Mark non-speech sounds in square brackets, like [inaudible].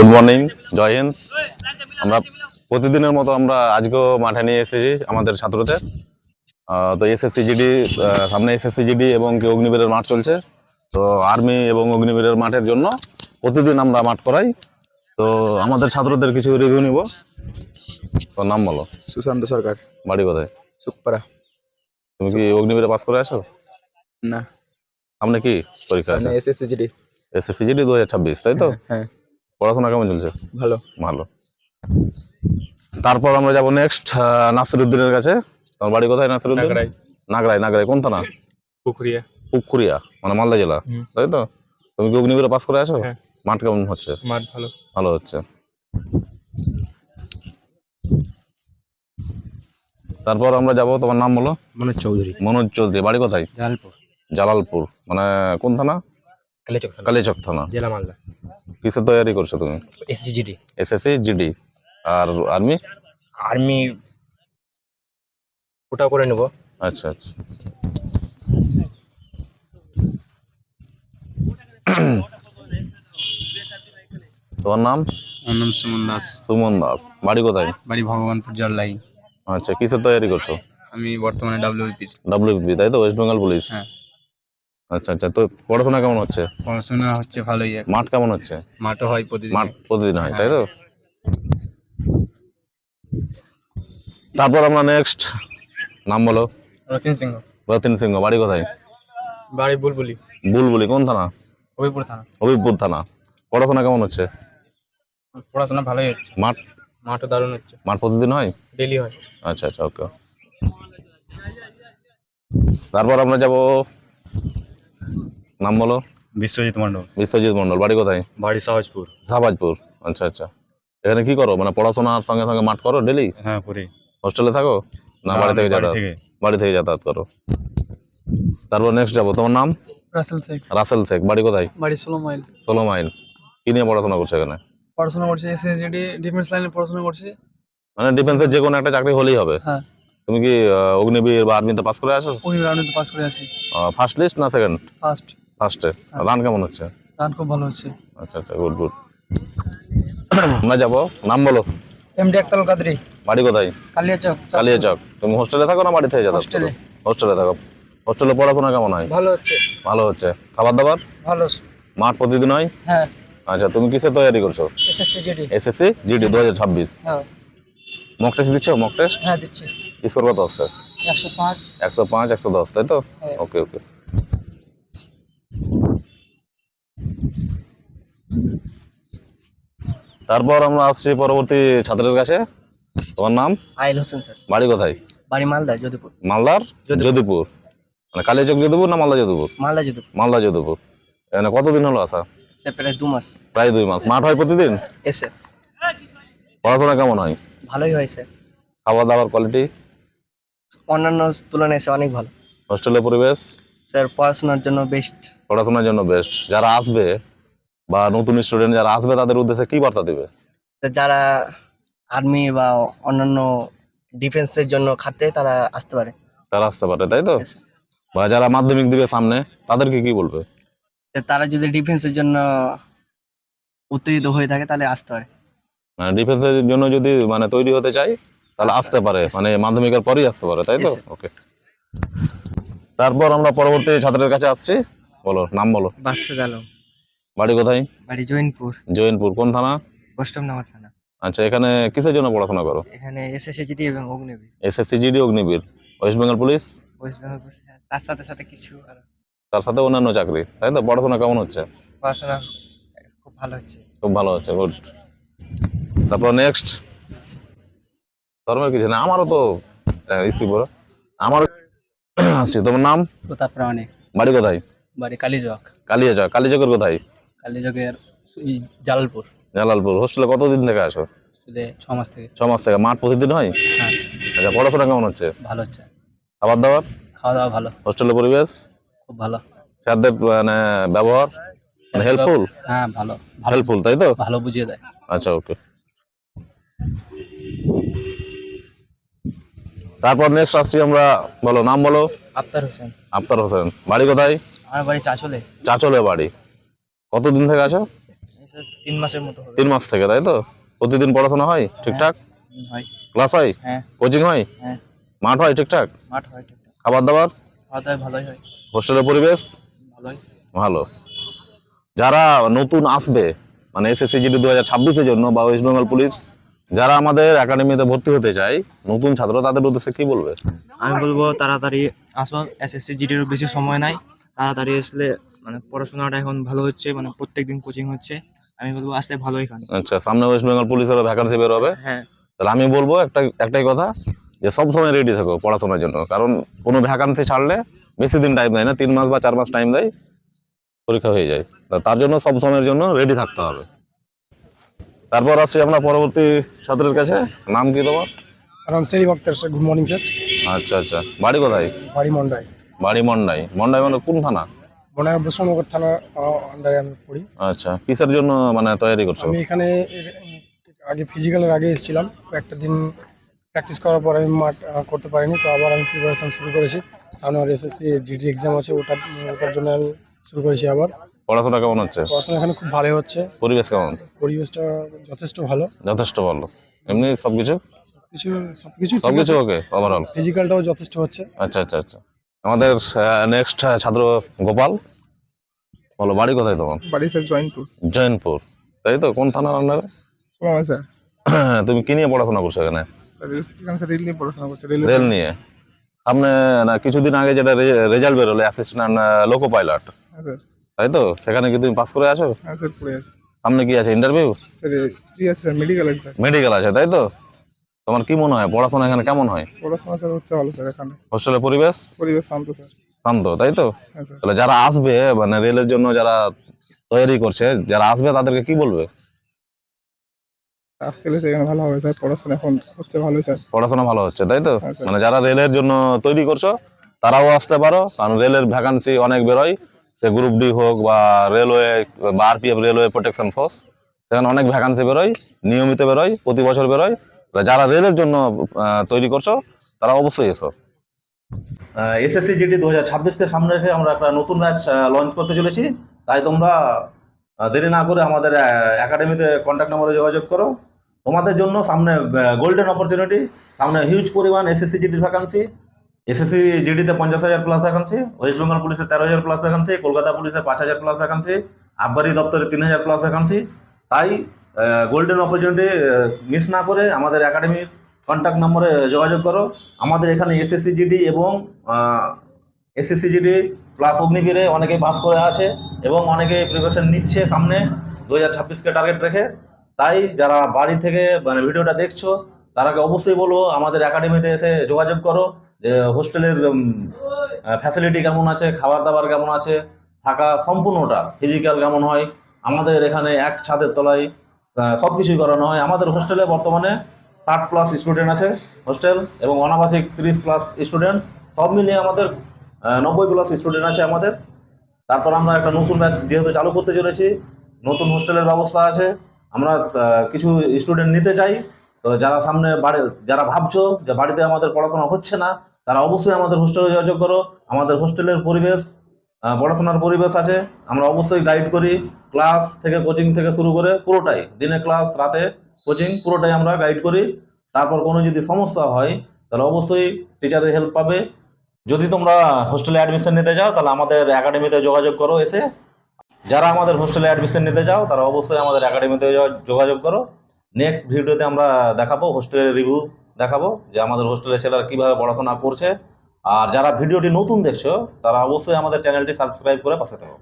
Good morning জয় হিন্দ আমরা প্রতিদিনের মতো আমরা আজকেও মাঠে নিয়ে এসেছি আমাদের ছাত্রদের। তো এসএসসি জিডি সামনে এসএসসি জিডি এবং কি অগ্নিবীরের মাঠ চলছে। তো আর্মি এবং অগ্নিবীরের মাঠের জন্য প্রতিদিন আমরা মাঠ করাই। তো আমাদের ছাত্রদের কিছু রিভিউ নিব। তোর নাম বলো। সুশান্ত সরকার। বাড়ি কোথায়? সুপারা তুমি কি অগ্নিবীরে পাস করে আসো না। সামনে কি পরীক্ষা আছে সামনে এসএসসি জিডি এসএসসি জিডি দু হাজার ছাব্বিশ তাই তো? হ্যাঁ। পড়াশোনা কেমন চলছে? ভালো। ভালো। তারপর আমরা যাব নেক্সট নাসিরুদ্দিনের কাছে। তোমার বাড়ি কোথায় নাসিরুদ্দিন? নাগরাই। নাগরাই নাগরাই। কোন থানা? পুকুরিয়া। পুকুরিয়া মানে মালদা জেলা। তাই তো? তুমি কি অগ্নিবীরে পাস করে আসো হ্যাঁ। মাঠ কেমন হচ্ছে? মাঠ ভালো। ভালো হচ্ছে। তারপর আমরা যাব তোমার নাম বলো? মনোজ চৌধুরী। মনোজ চৌধুরী। বাড়ি কোথায়? জালালপুর। জালালপুর। মানে কোন থানা? কালেচক কালীচক থানা। জেলা মালদা। কিসের তৈরি করছ তুমি? এসএসসি জিডি এসএসসি জিডি আর আর্মি? আর্মি ওটা করে নেব। আচ্ছা আচ্ছা। তোমার নাম? আমার নাম সুমন দাস। সুমন দাস। বাড়ি কোথায়? বাড়ি ভগবানপুর জল্লাই আচ্ছা কিসের তৈরি করছ? আমি বর্তমানে ডাব্লিউপির ডাব্লিউপি তাই তো? ওয়েস্ট বেঙ্গল পুলিশ হ্যাঁ। আচ্ছা আচ্ছা। তো পড়াশোনা কেমন হচ্ছে? পড়াশোনা হচ্ছে ভালোই। মাঠ কেমন হচ্ছে? মাঠও হয় প্রতিদিন মাঠ প্রতিদিন হয় তাই তো? তারপর আমরা নেক্সট নাম বলো। রতিন সিংহ। রতিন সিংহ বাড়ি কোথায়? বাড়ি বুলবুলি। বুলবুলি কোন থানা? হবিপুর থানা। হবিবপুর থানা। পড়াশোনা কেমন হচ্ছে? পড়াশোনা ভালোই হচ্ছে। মাঠ? মাঠও দারুণ হচ্ছে। মাঠ প্রতিদিন হয়? ডেলি হয়। আচ্ছা আচ্ছা ওকে। তারপর আমরা যাব নাম বলো। বিশ্বজিৎ মন্ডল বিশ্বজিৎ মন্ডল বাড়ি কোথায়? বাড়ি সহজপুর। শাহবাজপুর আচ্ছা আচ্ছা। এখানে কি করো? মানে পড়াশোনার সঙ্গে সঙ্গে মাঠ করো ডেলি? হ্যাঁ পুরী হোস্টেলে থাকো? না বাড়ি থেকে যাতায়াত? বাড়ি থেকে যাতায়াত করো। তারপর নেক্সট যাব। তোমার নাম? রাসেল শেখ। রাসেল শেখ। বাড়ি কোথায়? বাড়ি ষোলো মাইল। ষোলো মাইল। কি নিয়ে পড়াশোনা করছ এখানে? পড়াশোনা করছে এসএসজিডি ডিফেন্স লাইনে পড়াশোনা করছে। মানে ডিফেন্সের যে কোনো একটা চাকরি হলেই হবে? হ্যাঁ। তুমি কি অগ্নিবীর বা আর্মিতে পাস করে আসো? ওই রাউন্ডে পাস করে আসি। ফার্স্ট লিস্ট না সেকেন্ড ফার্স্ট ফার্স্টে রান কেমন হচ্ছে? রান খুব ভালো হচ্ছে। আচ্ছা আচ্ছা গুড গুড [clears throat] আমরা যাব? নাম বলো। এমডি একতাল কাদরি বাড়ি কোথায়? কালিয়াচক কালিয়াচক। তুমি হোস্টেলে থাকো না বাড়ি থেকে হোস্টেলে। হোস্টেলে থাকো। হোস্টেলে পড়াশোনা কেমন হয়? ভালো হচ্ছে। ভালো হচ্ছে। খাবার দাবার ভালো। মাঠ প্রতিদিন হয়? হ্যাঁ। আচ্ছা তুমি কিসে তৈরি করছ? এসএসসি জিডি দু হাজার ছাব্বিশ। হ্যাঁ। মক টেস্ট দিচ্ছ? মক টেস্ট হ্যাঁ দিচ্ছে। স্কোর কত আসছে? একশো পাঁচ। একশো পাঁচ একশো দশ তাই তো? হ্যাঁ। ওকে ওকে তারপর আমরা আসছি পরবর্তী ছাত্রের কাছে। তোমার নাম? আইল হোসেন স্যার। বাড়ি কোথায়? বাড়ি মালদা যদুপুর মালদার? যদুপুর। মানে কালিয়াচক যদুপুর না মালদা যদুপুর মালদা যদুপুর মালদা যদুপুর এখানে কতদিন হলো আসা? স্যার প্রায় দু মাস। প্রায় দুই মাস। মাঠ হয় প্রতিদিন? এসে পড়াশোনা কেমন হয়? ভালোই হয় স্যার। খাওয়া দাওয়ার কোয়ালিটি অন্যান্য তুলনায় এসে অনেক ভালো। হোস্টেলের পরিবেশ? স্যার পড়াশোনার জন্য বেস্ট পড়াশোনার জন্য বেস্ট যারা আসবে বা নতুন স্টুডেন্ট যারা আসবে তাদের উদ্দেশ্যে কি বার্তা দিবে? স্যার যারা আর্মি বা অন্যান্য ডিফেন্সের জন্য খাটতে তারা আসতে পারে। তারা আসতে পারে তাই তো? বা যারা মাধ্যমিক দিবে সামনে তাদেরকে কি বলবে? স্যার তারা যদি ডিফেন্সের জন্য উত্তেজিত হয়ে থাকে তাহলে আসতে পারে। মানে ডিফেন্সের জন্য যদি মানে তৈরি হতে চাই তাহলে আসতে পারে। মানে মাধ্যমিকের পরেই আসতে পারে তাই তো? ওকে তারপর আমরা পরবর্তী ছাত্রের কাছে আসছি। বলো নাম বলো। বার্ষিক আলম। বাড়ি কোথায়? বাড়ি জৈনপুর। জৈনপুর। কোন থানা? অষ্টম নামার থানা। আচ্ছা এখানে কিসের জন্য পড়াশোনা করো? এখানে এসএসজিডি এবং Agniveer. SSC GD Agniveer. West Bengal police? West Bengal police, তার সাথে সাথে কিছু আর তার সাথে অন্যান্য চাকরি। তাই তো? পড়াশোনা কেমন হচ্ছে? পড়াশোনা খুব ভালো হচ্ছে। খুব ভালো হচ্ছে গুড তারপর নেক্সট ধর্মের কিছু না আমারও তো স্কুল বড়। আমার [coughs] আচ্ছা তোমার নাম? প্রতাপ প্রামাণিক বাড়ি কোথায়? বাড়ি কালীচক। কালিয়াচক কালিয়াচকের কোথায়? কালীচকের এই জালালপুর। জালালপুর। হোস্টেলে কতদিন থেকে আসো? হোস্টেলে ছ মাস থেকে। ছ মাস থেকে। মাঠ প্রতিদিন হয়? হ্যাঁ। আচ্ছা পড়াশোনা কেমন হচ্ছে? ভালো হচ্ছে। খাবার দাবার খাওয়া দাওয়া ভালো হোস্টেলের পরিবেশ? খুব ভালো। স্যারদের মানে ব্যবহার? মানে হেল্পফুল হ্যাঁ ভালো। ভালো। হেল্পফুল তাই তো? ভালো বুঝিয়ে দেয়। আচ্ছা ওকে তারপর নেক্সট আসছি আমরা বলো নাম বলো। আফতার হোসেন। আফতার হোসেন। বাড়ি কোথায়? আমার বাড়ি চাচলে চাচলে বাড়ি। কতদিন থেকে আছো? তিন মাসের মতো তিন মাস থেকে তাই তো? প্রতিদিন পড়াশোনা হয় ঠিকঠাক? হয় ক্লাস হয়? হ্যাঁ। কোচিং হয়? হ্যাঁ। মাঠ হয় ঠিকঠাক? মাঠ হয় ঠিকঠাক। খাবার দাবার খাওয়া দাওয়া ভালোই হয়। হোস্টেলের পরিবেশ? ভালোই। ভালো। যারা নতুন আসবে মানে এসএসসি জিডি দু হাজার ছাব্বিশের জন্য বা ওয়েস্ট বেঙ্গল পুলিশ যারা আমাদের একাডেমিতে ভর্তি হতে চায় নতুন ছাত্র তাদের উদ্দেশ্যে কি বলবে? আমি বলব তাড়াতাড়ি আসুন। এসএসসি জিডিরও বেশি সময় নাই। তাড়াতাড়ি আসলে মানে পড়াশোনাটা এখন ভালো হচ্ছে মানে প্রত্যেকদিন কোচিং হচ্ছে। আমি বলব আসলে ভালো এখানে। আচ্ছা সামনে ওয়েস্ট বেঙ্গল পুলিশের ভ্যাকান্সি বের হবে। হ্যাঁ। তাহলে আমি বলব একটা একটাই কথা যে সব সময় রেডি থাকো পড়াশোনার জন্য। কারণ কোনো ভ্যাকান্সি ছাড়লে বেশি দিন টাইম দেয় না তিন মাস বা চার মাস টাইম দেয় পরীক্ষা হয়ে যায়। তার জন্য সব সময়ের জন্য রেডি থাকতে হবে। তারপর আসছি আমরা পরবর্তী ছাত্রের কাছে। নাম কি তোমার? রামসারি বক্তার স্যার গুড মর্নিং স্যার আচ্ছা আচ্ছা। বাড়ি কোথায়? বাড়ি মন্ডাই। বাড়ি মন্ডাই। মন্ডাই মানে কোন থানা? মন্ডাই বৈষ্ণবনগর থানার আন্ডারে আমি পড়ি। আচ্ছা কিসের জন্য মানে তৈরি করছ? আমি এখানে আগে ফিজিক্যালের আগে এসেছিলাম। একটা দিন প্র্যাকটিস করার পর আমি মাঠ করতে পারিনি তো আবার আমি প্রিপারেশন শুরু করেছি। সামনে আমার এসএসসি জিডি এক্সাম আছে ওটার ওটার জন্য আমি শুরু করেছি আবার। পড়াশোনা কেমন হচ্ছে? পড়াশোনা এখানে খুব ভালো হচ্ছে। পরিবেশ কেমন? পরিবেশটা যথেষ্ট ভালো। যথেষ্ট ভালো। এমনি সবকিছু? কিছু সব কিছু সবকিছু ওকে ওভারঅল ফিজিক্যালটাও যথেষ্ট হচ্ছে। আচ্ছা আচ্ছা আচ্ছা। আমাদের নেক্সট ছাত্র গোপাল। বলো বাড়ি কোথায় তোমার? বাড়ি স্যার জয়েন্টপুর জৈনপুর তাই তো? কোন থানার আন্ডারে স্যার তুমি কি নিয়ে পড়াশোনা করছ এখানে? রেল নিয়ে পড়াশোনা করছে রেল রেল নিয়ে? সামনে না কিছুদিন আগে যেটা রেজাল্ট বেরোলো অ্যাসিস্ট্যান্ট লোকো পাইলট স্যার। তাই তো? সেখানে কি তুমি পাস করে আসো হ্যাঁ স্যার পড়ে আছে। সামনে কি আছে ইন্টারভিউ মেডিকেল আছে মেডিকেল আছে তাই তো? তোমার কি মনে হয়? পড়াশোনা এখানে কেমন হয়? পড়াশোনা স্যার হচ্ছে ভালো স্যার এখানে। হোস্টেলের পরিবেশ? পরিবেশ শান্ত স্যার। শান্ত তাই তো? তাহলে যারা আসবে মানে রেলের জন্য যারা তৈরি করছে যারা আসবে তাদেরকে কি বলবে? আসতে এখানে ভালো হবে স্যার পড়াশোনা এখন হচ্ছে ভালো স্যার। পড়াশোনা ভালো হচ্ছে তাই তো? হ্যাঁ, মানে যারা রেলের জন্য তৈরি করছ তারাও আসতে পারো কারণ রেলের ভ্যাকান্সি অনেক বেরোয়। সে গ্রুপ ডি হোক বা রেলওয়ে বা আরপিএফ রেলওয়ে প্রোটেকশন ফোর্স সেখানে অনেক ভ্যাকান্সি বেরোয় নিয়মিত বেরোয় প্রতি বছর বেরোয়। যারা রেলের জন্য তৈরি করছ, তারা অবশ্যই এসো। এসএসসি জিডি দু হাজার ছাব্বিশকে সামনে রেখে আমরা একটা নতুন ব্যাচ লঞ্চ করতে চলেছি। তাই তোমরা দেরি না করে আমাদের একাডেমিতে কন্ট্যাক্ট নম্বরে যোগাযোগ করো। তোমাদের জন্য সামনে গোল্ডেন অপরচুনিটি সামনে হিউজ পরিমাণ এসএসসি জিডির ভ্যাকান্সি এসএসসি জিডিতে পঞ্চাশ হাজার প্লাস ভ্যাকান্সি ওয়েস্ট বেঙ্গল পুলিশে তেরো হাজার প্লাস ভ্যাকান্সি কলকাতা পুলিশে পাঁচ হাজার প্লাস ভ্যাকান্সি আবগারি দপ্তরে তিন হাজার প্লাস ভ্যাকান্সি তাই গোল্ডেন অপরচুনিটি মিস না করে আমাদের একাডেমির কন্ট্যাক্ট নম্বরে যোগাযোগ করো। আমাদের এখানে এসএসসি জিডি এবং এসএসসি জিডি প্লাস অগ্নিবীরে অনেকেই পাস করে আছে এবং অনেকে প্রিপারেশন নিচ্ছে সামনে দু হাজার ছাব্বিশকে টার্গেট রেখে। তাই যারা বাড়ি থেকে মানে ভিডিওটা দেখছ, তারাকে অবশ্যই বলব, আমাদের একাডেমিতে এসে যোগাযোগ করো যে হোস্টেলের ফ্যাসিলিটি কেমন আছে খাবার দাবার কেমন আছে, থাকা সম্পূর্ণটা ফিজিক্যাল কেমন হয়। আমাদের এখানে এক ছাদের তলায় সব কিছুই করানো হয়। আমাদের হোস্টেলে বর্তমানে ষাট প্লাস স্টুডেন্ট আছে হোস্টেল এবং অনাবাসিক তিরিশ প্লাস স্টুডেন্ট সব মিলিয়ে আমাদের নব্বই প্লাস স্টুডেন্ট আছে আমাদের। তারপর আমরা একটা নতুন ব্যাচ যেহেতু চালু করতে চলেছি, নতুন হোস্টেলের ব্যবস্থা আছে। আমরা কিছু স্টুডেন্ট নিতে চাই। তো যারা সামনে বাড়ি, যারা ভাবছ যে বাড়িতে আমাদের পড়াশোনা হচ্ছে না, তারা অবশ্যই আমাদের হোস্টেলে যোগাযোগ করো। আমাদের হোস্টেলের পরিবেশ পড়াশোনার পরিবেশ আছে। আমরা অবশ্যই গাইড করি। ক্লাস থেকে কোচিং থেকে শুরু করে পুরোটাই, দিনে ক্লাস রাতে কোচিং পুরোটাই আমরা গাইড করি। তারপর কোনো যদি সমস্যা হয়, তাহলে অবশ্যই টিচারের হেল্প পাবে। যদি তোমরা হোস্টেলে অ্যাডমিশন নিতে চাও, তাহলে আমাদের একাডেমিতে যোগাযোগ করো এসে। যারা আমাদের হোস্টেলে অ্যাডমিশন নিতে চাও, তারা অবশ্যই আমাদের একাডেমিতে যোগাযোগ করো। নেক্সট ভিডিওতে আমরা দেখাবো হোস্টেলের রিভিউ দেখাবো, যে আমাদের হোস্টেলের ছেলেরা কীভাবে পড়াশোনা করছে। আর যারা ভিডিওটি নতুন দেখছ তারা অবশ্যই আমাদের চ্যানেলটি সাবস্ক্রাইব করে পাশে থাকো।